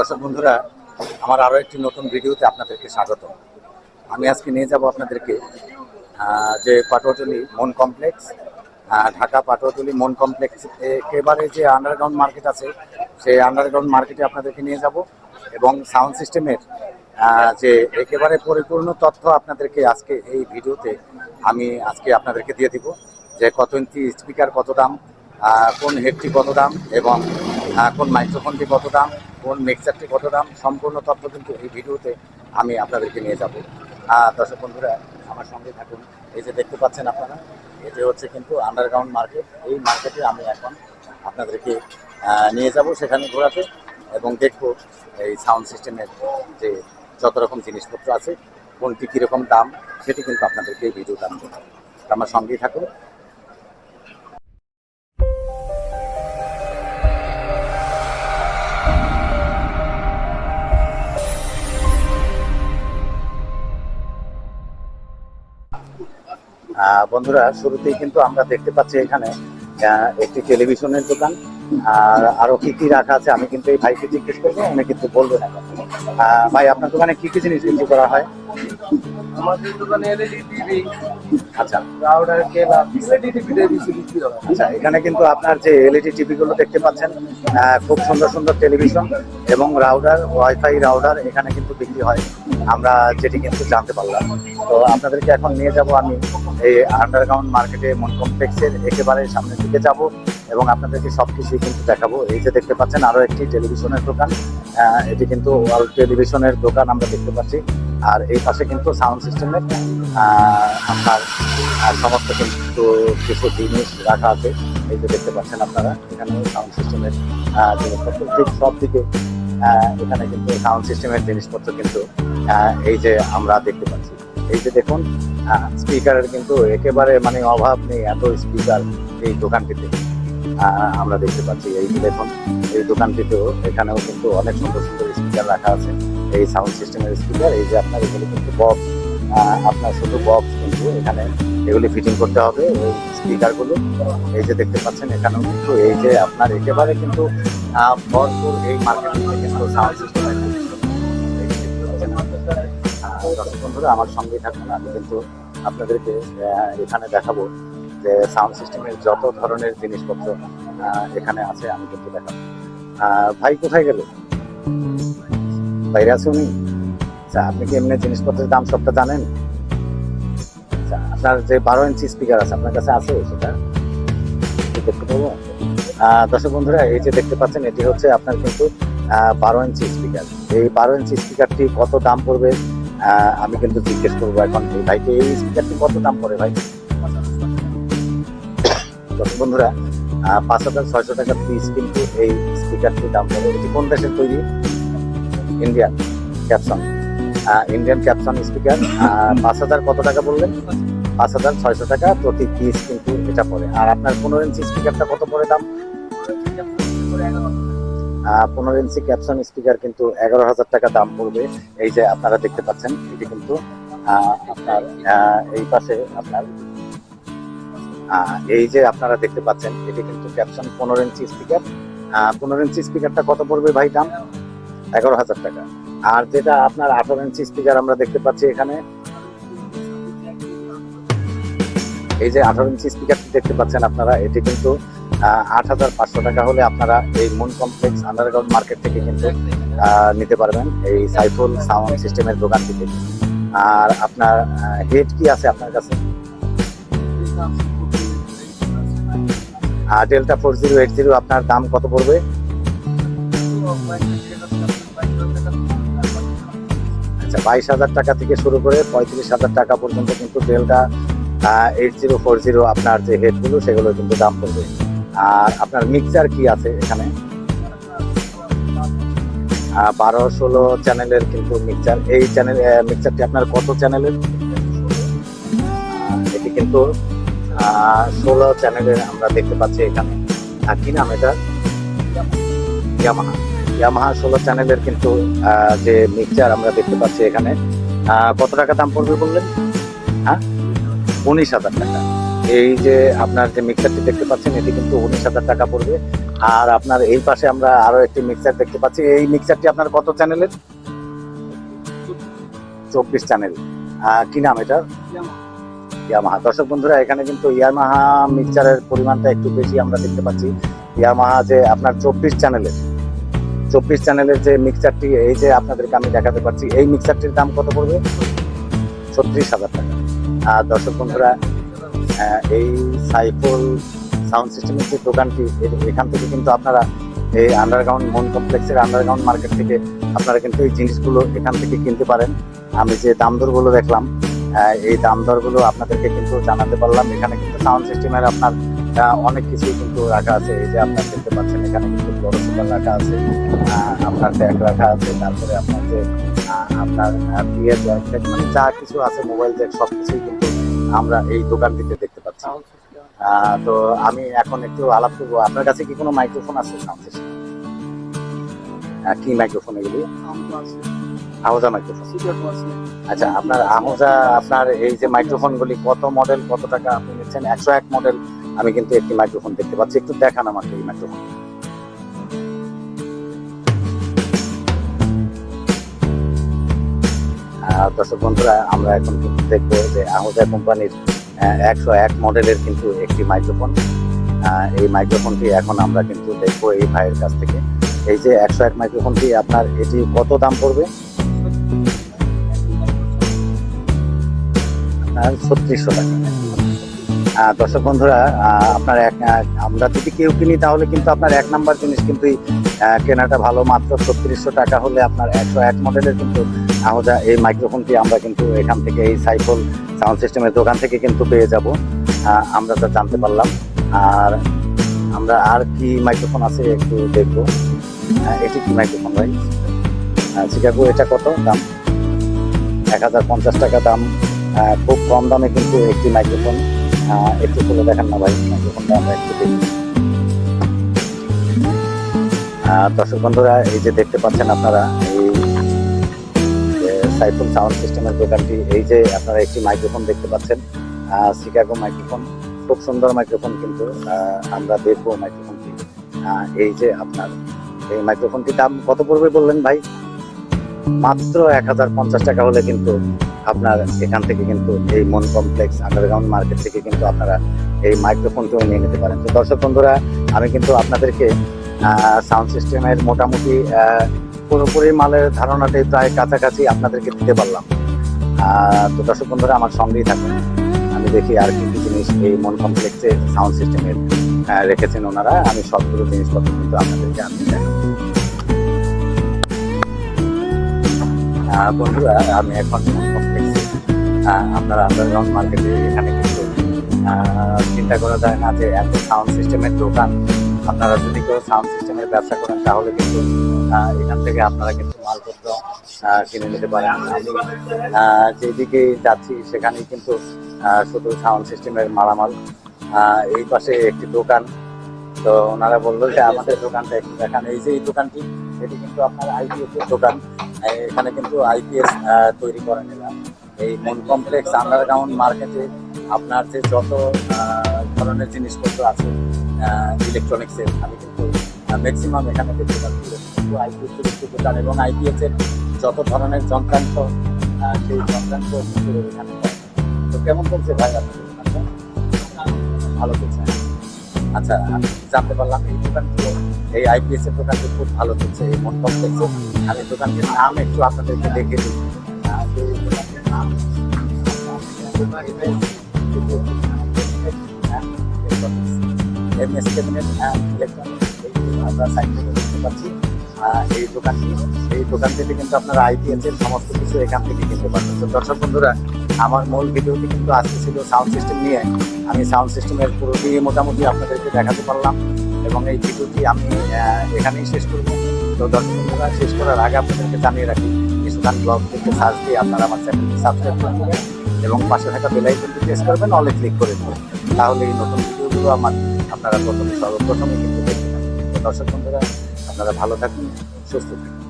দর্শক বন্ধুরা, আমার আরও একটি নতুন ভিডিওতে আপনাদেরকে স্বাগত আমি আজকে নিয়ে যাব আপনাদেরকে যে পাটুয়াটলি মন কমপ্লেক্স ঢাকা পাটুয়াটলি মন কমপ্লেক্স, একেবারে যে আন্ডারগ্রাউন্ড মার্কেট আছে, সেই আন্ডারগ্রাউন্ড মার্কেটে আপনাদেরকে নিয়ে যাব এবং সাউন্ড সিস্টেমের যে একেবারে পরিপূর্ণ তথ্য আপনাদেরকে আজকে এই ভিডিওতে আমি আজকে আপনাদেরকে দিয়ে দিব, যে কত ইঞ্চি স্পিকার কত দাম কোন হেডটি কত দাম এবং কোন মাইক্রোফোনটি কত দাম কোন মিক্সারটি কত দাম, সম্পূর্ণ তথ্য কিন্তু এই ভিডিওতে আমি আপনাদেরকে নিয়ে যাব। দর্শক বন্ধুরা, আমার সঙ্গে থাকুন। এই যে দেখতে পাচ্ছেন আপনারা যে হচ্ছে কিন্তু আন্ডারগ্রাউন্ড মার্কেট এই মার্কেটে আমি এখন আপনাদেরকে নিয়ে যাব সেখানে ঘোরাতে এবং দেখব এই সাউন্ড সিস্টেমের যে যত রকম জিনিসপত্র আছে, কোনটি কীরকম দাম, সেটি কিন্তু আপনাদেরকে এই ভিডিওতে আমি আমার সঙ্গেই থাকুন। বন্ধুরা শুরুতেই কিন্তু আমরা দেখতে পাচ্ছি এখানে একটি টেলিভিশনের দোকান। আর আরও কি কি রাখা আছে আমি কিন্তু এই ভাইকে জিজ্ঞেস করব উনি কিন্তু বলবেন ভাই আপনার দোকানে কি কি জিনিস বিক্রি করা হয়? আমাদের দোকানে এলইডি টিভি আচ্ছা। রাউটার কেবল এলইডি টিভিতে বিক্রি হয়। আচ্ছা এখানে কিন্তু আপনার যে এলইডি টিভি গুলো দেখতে পাচ্ছেন খুব সুন্দর সুন্দর টেলিভিশন এবং রাউটার ওয়াইফাই রাউটার এখানে কিন্তু বিক্রি হয়। আমরা যেটি কিন্তু জানতে পারলাম। তো আপনাদেরকে এখন নিয়ে যাব আমি এই আন্ডারগ্রাউন্ড মার্কেটে মন কমপ্লেক্সের একেবারে সামনের দিকে যাব এবং আপনাদেরকে সব কিছুই কিন্তু দেখাবো। এই যে দেখতে পাচ্ছেন আরও একটি টেলিভিশনের দোকান। এটি কিন্তু ওয়াল টেলিভিশনের দোকান আমরা দেখতে পাচ্ছি। আর এই পাশে কিন্তু সাউন্ড সিস্টেমের আপনার সমস্ত কিন্তু কিছু জিনিস রাখা আছে। এই যে দেখতে পাচ্ছেন আপনারা, এখানে সাউন্ড সিস্টেমের জিনিসপত্র। ঠিক সব দিকে এখানে কিন্তু সাউন্ড সিস্টেমের জিনিসপত্র কিন্তু এই যে আমরা দেখতে পাচ্ছি। এই যে দেখুন স্পিকারের কিন্তু একেবারে মানে অভাব নেই, এত স্পিকার এই দোকানটিতে। আমরা দেখতে পাচ্ছি, এই দেখুন, এই দোকানটিতেও এখানেও কিন্তু অনেক সুন্দর সুন্দর স্পিকার রাখা আছে। এই সাউন্ড সিস্টেমের স্পিকার এই যে আপনার এগুলো কিন্তু বক্স আপনার শুধু বক্স কিন্তু এখানে এগুলি ফিটিং করতে হবে, ওই স্পিকারগুলো এই যে দেখতে পাচ্ছেন, এখানেও কিন্তু এই যে আপনার একেবারে কিন্তু ভরপুর এই মার্কেটে কিন্তু সাউন্ড সিস্টেমের দর্শক বন্ধুরা, আমার সঙ্গেই থাকুন। আমি কিন্তু আপনাদেরকে এখানে দেখাবো যে সাউন্ড সিস্টেমের যত ধরনের জিনিসপত্র এখানে আছে, আমি কিন্তু দেখাবো। ভাই কোথায় গেল? বাইরে আছে উনি আচ্ছা আপনি কি এমনি জিনিসপত্রের দাম সবটা জানেন? আচ্ছা আপনার যে বারো ইঞ্চি স্পিকার আছে, আপনার কাছে আছে সেটা? দেখতে পাবো? দর্শক বন্ধুরা, এই যে দেখতে পাচ্ছেন, এটি হচ্ছে আপনার কিন্তু বারো ইঞ্চি স্পিকার এই বারো ইঞ্চি স্পিকারটি কত দাম পড়বে? আমি কিন্তু জিজ্ঞেস করব এখন এই ভাইকে এই স্পিকারটি কত দাম পড়ে ভাই? বন্ধুরা পাঁচ হাজার ছয়শো টাকা পিস কিন্তু এই স্পিকারটির দাম পড়ে। এটি কোন দেশের তৈরি? ইন্ডিয়ান ক্যাপসন ইন্ডিয়ান ক্যাপসন স্পিকার পাঁচ হাজার কত টাকা বললেন? পাঁচ হাজার ছয়শো টাকা প্রতি পিস কিন্তু এটা পড়ে। আর আপনার পনেরো ইঞ্চি স্পিকারটা কত পড়ে দাম? পনেরো ইঞ্চি ক্যাপসন স্পিকার কিন্তু এগারো হাজার টাকা দাম পড়বে। এই যে আপনারা দেখতে পাচ্ছেন, এটি কিন্তু আপনার এই পাশে আপনার এই যে আপনারা দেখতে পাচ্ছেন, এটি কিন্তু ক্যাপসন পনেরো ইঞ্চি স্পিকার পনেরো ইঞ্চি স্পিকারটা কত পড়বে ভাই দাম? এগারো হাজার টাকা। আর যেটা আপনার আঠারো ইঞ্চি স্পিকার আমরা দেখতে পাচ্ছি এখানে, এই যে আঠারো ইঞ্চি স্পিকারটি দেখতে পাচ্ছেন আপনারা, এটি কিন্তু আট হাজার পাঁচশো টাকা হলে আপনারা এই মুন কমপ্লেক্স আন্ডারগ্রাউন্ড মার্কেট থেকে কিন্তু নিতে পারবেন এই সাইফুল সাউন্ড সিস্টেমের দোকান থেকে। আর আপনার হেড কি আছে আপনার কাছে? আর Delta four zero eight zero আপনার দাম কত পড়বে? আচ্ছা বাইশ হাজার টাকা থেকে শুরু করে পঁয়ত্রিশ হাজার টাকা পর্যন্ত কিন্তু Delta eight zero four zero আপনার যে হেডগুলো সেগুলো কিন্তু দাম পড়বে। আর আপনার মিক্সার কি আছে এখানে? বারো, ষোলো চ্যানেলের কিন্তু মিক্সার এই চ্যানেল মিক্সারটি আপনার কত চ্যানেলের এটি কিন্তু ষোলো চ্যানেলের আমরা দেখতে পাচ্ছি এখানে। আর কি নাম এটা? ইয়ামাহা। ইয়ামাহা ষোলো চ্যানেলের কিন্তু যে মিক্সচার আমরা দেখতে পাচ্ছি এখানে। কত টাকা দাম পড়বে বললেন? হ্যাঁ? উনিশ হাজার টাকা। এই যে আপনার যে মিক্সারটি দেখতে পাচ্ছেন, এটি কিন্তু উনিশ হাজার টাকা পড়বে। আর আপনার এই পাশে আমরা আরও একটি মিক্সার দেখতে পাচ্ছি। এই মিক্সারটি আপনার কত চ্যানেলের চব্বিশ চ্যানেল কি নাম এটা ইয়ামাহা। দর্শক বন্ধুরা, এখানে কিন্তু ইয়ামাহা মিক্সারের পরিমাণটা একটু বেশি আমরা দেখতে পাচ্ছি। ইয়ামাহা যে আপনার চব্বিশ চ্যানেলের চব্বিশ চ্যানেলের যে মিক্সারটি এই যে আপনাদেরকে আমি দেখাতে পাচ্ছি এই মিক্সারটির দাম কত পড়বে? ছত্রিশ হাজার টাকা। আর দর্শক বন্ধুরা এই সাইফুল সাউন্ড সিস্টেমের যে দোকানটি এখান থেকে কিন্তু আপনারা এই আন্ডারগ্রাউন্ড মন কমপ্লেক্সের আন্ডারগ্রাউন্ড মার্কেট থেকে আপনারা কিন্তু এই জিনিসগুলো এখান থেকে কিনতে পারেন। আমি যে দাম দরগুলো দেখলাম এই দাম দরগুলো আপনাদেরকে কিন্তু জানাতে পারলাম। এখানে কিন্তু সাউন্ড সিস্টেমের আপনার অনেক কিছুই কিন্তু রাখা আছে। এই যে আপনার দেখতে পাচ্ছেন, এখানে কিন্তু বড় সুপার রাখা আছে আপনার ব্যাগ রাখা আছে, তারপরে আপনার যে আপনার বিয়ের ব্যাগ মানে যা কিছু আছে মোবাইল ব্যাগ সব কিছুই কিন্তু আমরা এই দোকানটিতে দেখতে পাচ্ছি। তো আমি এখন একটু আলাপ করব। আপনার কাছে কি কোনো মাইক্রোফোন আছে? কি মাইক্রোফোন এগুলি? আহোজা মাইক্রোফোন আচ্ছা আপনার আহোজা আপনার এই যে মাইক্রোফোন গুলি কত মডেল কত টাকা আপনি নিচ্ছেন? একশো এক মডেল আমি কিন্তু একটি মাইক্রোফোন দেখতে পাচ্ছি। একটু দেখান আমাকে এই মাইক্রোফোন দর্শক বন্ধুরা, আমরা এখন কিন্তু দেখব যে আহোজা কোম্পানির একশো এক মডেলের কিন্তু একটি মাইক্রোফোন এই মাইক্রোফোনটি এখন আমরা কিন্তু দেখব এই ভাইয়ের কাছ থেকে। এই যে একশো এক মাইক্রোফোনটি আপনার এটি কত দাম পড়বে? আপনার ছত্রিশশো টাকা। দর্শক বন্ধুরা আপনার এক আমরা যদি কেউ কিনি, তাহলে কিন্তু আপনার এক নাম্বার জিনিস কিন্তু কেনাটা ভালো। মাত্র ছত্রিশশো টাকা হলে আপনার একশো এক মডেলের কিন্তু আহোজা এই মাইক্রোফোনটি আমরা কিন্তু এখান থেকে এই সাইফল সাউন্ড সিস্টেমের দোকান থেকে কিন্তু পেয়ে যাব। আমরা তা জানতে পারলাম। আর আমরা আর কি মাইক্রোফোন আছে একটু দেখব। এটি কি মাইক্রোফোন ভাই? শিকাগো এটা কত দাম? এক হাজার পঞ্চাশ টাকা দাম। খুব কম দামে কিন্তু একটি মাইক্রোফোন একটু খুলে দেখেন না ভাই মাইক্রোফোনটা আমরা একটু দেখি। দর্শক বন্ধুরা, এই যে দেখতে পাচ্ছেন আপনারা সাইফুল সাউন্ড সিস্টেমের দোকানটি এই যে আপনারা একটি মাইক্রোফোন দেখতে পাচ্ছেন শিকাগো মাইক্রোফোন, খুব সুন্দর মাইক্রোফোন কিন্তু আমরা দেখব মাইক্রোফোনটি। এই যে আপনার, এই মাইক্রোফোনটির দাম কত পড়বে বললেন ভাই? মাত্র এক হাজার পঞ্চাশ টাকা হলে কিন্তু আপনার এখান থেকে কিন্তু এই মন কমপ্লেক্স আন্ডারগ্রাউন্ড মার্কেট থেকে কিন্তু আপনারা এই মাইক্রোফোনটিও নিয়ে নিতে পারেন। তো দর্শক বন্ধুরা, আমি কিন্তু আপনাদেরকে সাউন্ড সিস্টেমের মোটামুটি পুরোপুরি মালের ধারণাটাই প্রায় কাছাকাছি আপনাদেরকে দিতে পারলাম। তো দর্শক বন্ধুরা, আমার সঙ্গেই থাকবেন আমি দেখি আর কি জিনিস এই মন কমপ্লেক্সে সাউন্ড সিস্টেমের রেখেছেন ওনারা। আমি সবগুলো জিনিসপত্র কিন্তু আপনাদেরকে আমি বন্ধুরা, আমি এখন আপনারা আন্ডারগ্রাউন্ড মার্কেটে এখানে কিন্তু চিন্তা করা যায় না যে এত সাউন্ড সিস্টেমের দোকান। আপনারা যদি কেউ সাউন্ড সিস্টেমের ব্যবসা করেন, তাহলে কিন্তু এখান থেকে আপনারা কিন্তু মালপত্র কিনে নিতে পারেন। আমি যেদিকে যাচ্ছি সেখানেই কিন্তু শুধু সাউন্ড সিস্টেমের মালামাল। এই পাশে একটি দোকান। তো ওনারা বলল যে আমাদের দোকানটা একটু দেখান। এই যে এই দোকানটি, এটি কিন্তু আপনার আইপিএস এর দোকান। এখানে কিন্তু আইপিএস তৈরি করেন এরা। এই মন কমপ্লেক্স আন্ডারগ্রাউন্ড মার্কেটে আপনার যে যত ধরনের জিনিসপত্র আছে ইলেকট্রনিক্সের আমি কিন্তু ম্যাক্সিমাম এখানে এরা কিন্তু আইপিএস একটি দোকান এবং আইপিএস এর যত ধরনের যন্ত্রাংশ সেই যন্ত্রাংশ এখানে তো কেমন চলছে ভাই আপনাদের ভালো চলছে? আচ্ছা আমি জানতে পারলাম এই দোকানটি এই আইপিএস এর দোকানটি খুব ভালো চলছে, এই মন কমপ্লেক্সে আমি দোকানটির নাম একটু আপনাদেরকে দেখে দিই। দোকানটির এম এস ক্যাবিনেট ইলেকট্রনিক্স। আমরা সাইনবোর্ডে দেখতে পাচ্ছি। এই দোকানটি এই দোকান থেকে কিন্তু আপনারা আইপিএস এর সমস্ত কিছু এখান থেকে কিনতে পারবেন। তো দর্শক বন্ধুরা, আমার মূল ভিডিওটি কিন্তু আজকে ছিল সাউন্ড সিস্টেম নিয়ে। আমি সাউন্ড সিস্টেমের পুরোটি মোটামুটি আপনাদেরকে দেখাতে পারলাম এবং এই ভিডিওটি আমি এখানেই শেষ করব। তো দর্শক বন্ধুরা, শেষ করার আগে আপনাদেরকে জানিয়ে রাখি ইসুদান ব্লগ থেকে সার্চ দিয়ে আপনারা আমার চ্যানেলটি সাবস্ক্রাইব করে নেবেন এবং পাশে থাকা বেলাইকনটি প্রেস করবেন অলে ক্লিক করে দেবেন তাহলে এই নতুন ভিডিওগুলো আমার, আপনারা প্রথমে সর্বপ্রথমে কিন্তু দেখতে দর্শক বন্ধুরা আপনারা ভালো থাকুন সুস্থ থাকুন।